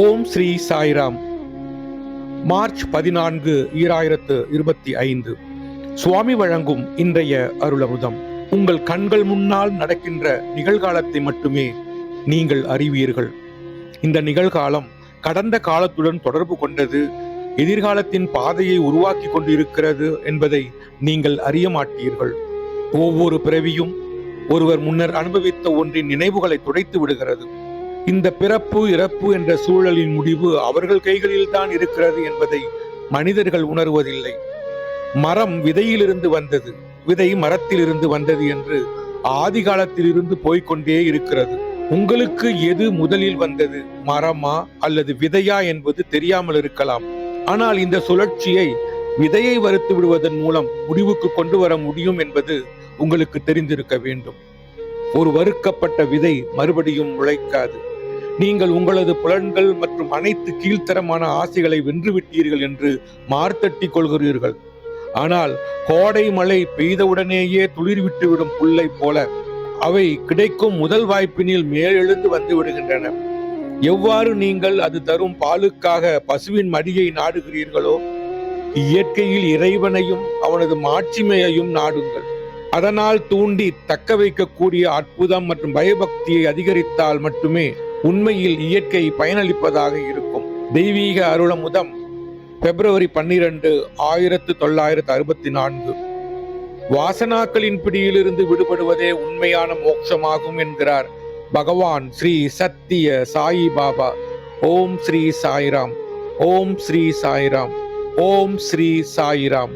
ஓம் Sri Sairam. March பதினான்கு ஈராயிரத்து இருபத்தி ஐந்து சுவாமி வழங்கும் இன்றைய அருளமுதம். உங்கள் கண்கள் முன்னால் நடக்கின்ற நிகழ்காலத்தை மட்டுமே நீங்கள் அறிவீர்கள். இந்த நிகழ்காலம் கடந்த காலத்துடன் தொடர்பு கொண்டது எதிர்காலத்தின் பாதையை உருவாக்கி கொண்டிருக்கிறது என்பதை நீங்கள் அறிய மாட்டீர்கள். ஒவ்வொரு பிறவியும் ஒருவர் முன்னர் அனுபவித்த ஒன்றின் நினைவுகளை துடைத்து விடுகிறது. இந்த பிறப்பு இறப்பு என்ற சூழலின் முடிவு அவர்கள் கைகளில் தான் இருக்கிறது என்பதை மனிதர்கள் உணர்வதில்லை. மரம் விதையிலிருந்து வந்தது விதை மரத்திலிருந்து வந்தது என்று ஆதி காலத்திலிருந்து போய்க்கொண்டே இருக்கிறது. உங்களுக்கு எது முதலில் வந்தது மரமா அல்லது விதையா என்பது தெரியாமல் இருக்கலாம். ஆனால் இந்த சுழற்சியை விதையை வறுத்து விடுவதன் மூலம் முடிவுக்கு கொண்டு வர முடியும் என்பது உங்களுக்கு தெரிந்திருக்க வேண்டும். ஒரு வறுக்கப்பட்ட விதை மறுபடியும் முளைக்காது. நீங்கள் உங்களது புலன்கள் மற்றும் அனைத்து கீழ்த்தரமான ஆசைகளை வென்றுவிட்டீர்கள் என்று மார்த்தட்டி கொள்கிறீர்கள். ஆனால் கோடை மழை பெய்தவுடனேயே துளிர்விட்டுவிடும் புல்லை போல அவை கிடைக்கும் முதல் வாய்ப்பினில் மேலெழுந்து வந்து விடுகின்றன. எவ்வாறு நீங்கள் அது தரும் பாலுக்காக பசுவின் மடியை நாடுகிறீர்களோ இயற்கையில் இறைவனையும் அவனது மாட்சிமையையும் நாடுங்கள். அதனால் தூண்டி தக்க வைக்கக்கூடிய அற்புதம் மற்றும் பயபக்தியை அதிகரித்தால் மட்டுமே உண்மையில் இயற்கை பயனளிப்பதாக இருக்கும். தெய்வீக அருளமுதம் பிப்ரவரி பன்னிரண்டு ஆயிரத்து தொள்ளாயிரத்து அறுபத்தி நான்கு. வாசனாக்களின் பிடியிலிருந்து விடுபடுவதே உண்மையான மோட்சமாகும் என்கிறார் பகவான் ஸ்ரீ சத்திய சாயி பாபா. ஓம் ஸ்ரீ சாய்ராம். ஓம் ஸ்ரீ சாய்ராம். ஓம் ஸ்ரீ சாய்ராம்.